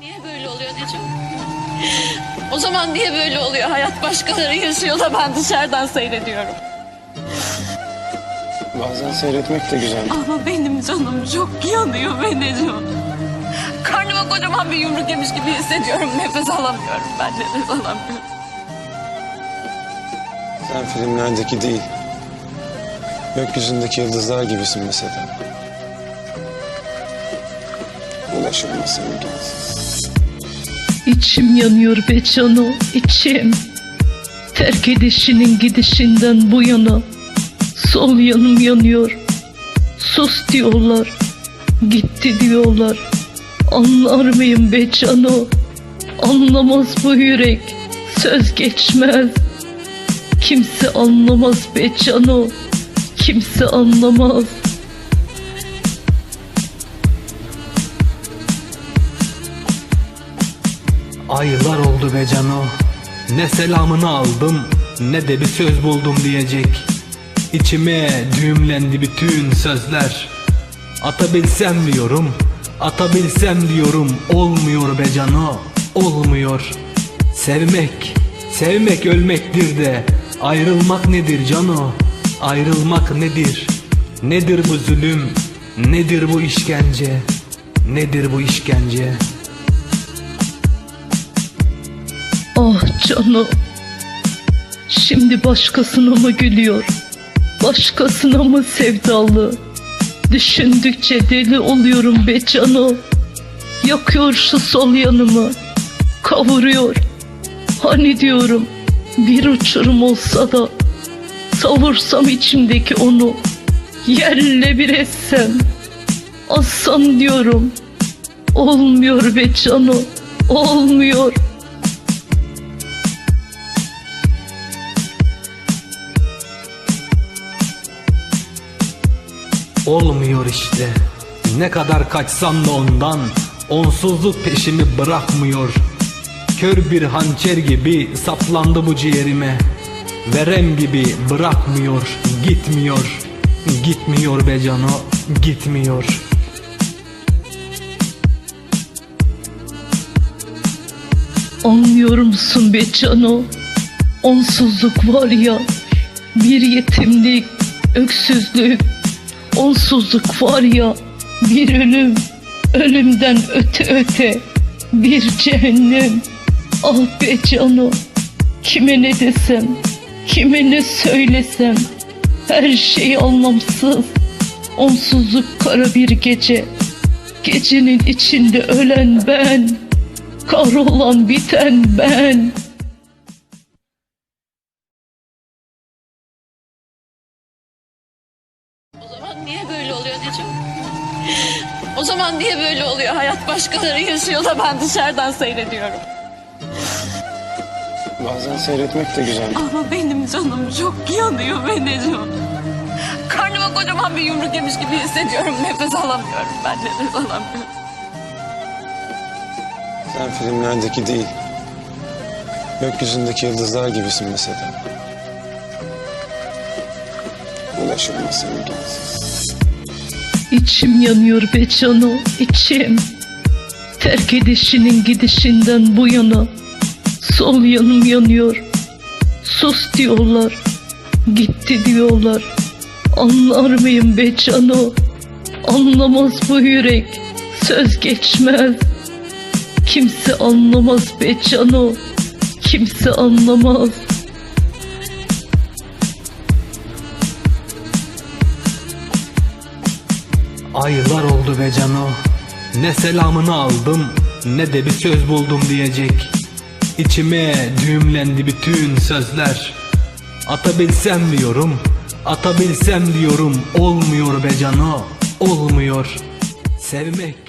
niye böyle oluyor Necim? O zaman niye böyle oluyor? Hayat başkaları yaşıyor da ben dışarıdan seyrediyorum. Bazen seyretmek de güzel. Ama benim canım çok yanıyor be Necim. Karnıma kocaman bir yumruk yemiş gibi hissediyorum. Nefes alamıyorum ben nefes alamıyorum. Sen filmlerdeki değil. Gökyüzündeki yıldızlar gibisin mesela. Ulaşılması imkansız. İçim yanıyor be cano, içim. Terk edişinin gidişinden bu yana. Sol yanım yanıyor. Sus diyorlar. Gitti diyorlar. Anlar mıyım be cano? Anlamaz bu yürek. Söz geçmez. Kimse anlamaz be cano. Kimse anlamaz. Aylar oldu be cano Ne selamını aldım Ne de bir söz buldum diyecek. İçime düğümlendi bütün sözler. Atabilsem diyorum Atabilsem diyorum. Olmuyor be cano Olmuyor. Sevmek Sevmek ölmektir de. Ayrılmak nedir cano Ayrılmak nedir? Nedir bu zulüm? Nedir bu işkence? Nedir bu işkence Canım. Şimdi başkasına mı gülüyor? Başkasına mı sevdalı? Düşündükçe deli oluyorum be canım. Yakıyor şu sol yanımı. Kavuruyor. Hani diyorum bir uçurum olsa da savursam içimdeki onu yerle bir etsem assam diyorum olmuyor be canım olmuyor Olmuyor işte. Ne kadar kaçsam da ondan Onsuzluk peşimi bırakmıyor. Kör bir hançer gibi saplandı bu ciğerime. Verem gibi bırakmıyor Gitmiyor. Gitmiyor be cano Gitmiyor. Anlıyor musun be cano? Onsuzluk var ya, bir yetimlik, öksüzlük. Onsuzluk var ya, bir ölüm, ölümden öte öte, bir cehennem. Ah be cano, kime ne desem, kime ne söylesem, her şey anlamsız. Onsuzluk kara bir gece, gecenin içinde ölen ben. Kahrolan biten ben. Niye böyle oluyor Necim? O zaman niye böyle oluyor? Hayat başkaları yaşıyor da ben dışarıdan seyrediyorum. Bazen seyretmek de güzel. Ama benim canım çok yanıyor be Necim. Karnıma kocaman bir yumruk yemiş gibi hissediyorum. Nefes alamıyorum ben nefes alamıyorum. Sen filmlerdeki değil. Gökyüzündeki yıldızlar gibisin mesela. Ulaşılması imkansız. İçim yanıyor be cano, içim. Terk edişinin gidişinden bu yana. Sol yanım yanıyor. Sus diyorlar. Gitti diyorlar. Anlar mıyım be cano? Anlamaz bu yürek. Söz geçmez. Kimse anlamaz be cano. Kimse anlamaz. Aylar oldu be cano. Ne selamını aldım Ne de bir söz buldum diyecek. İçime düğümlendi bütün sözler. Atabilsem diyorum Atabilsem diyorum. Olmuyor be cano Olmuyor. Sevmek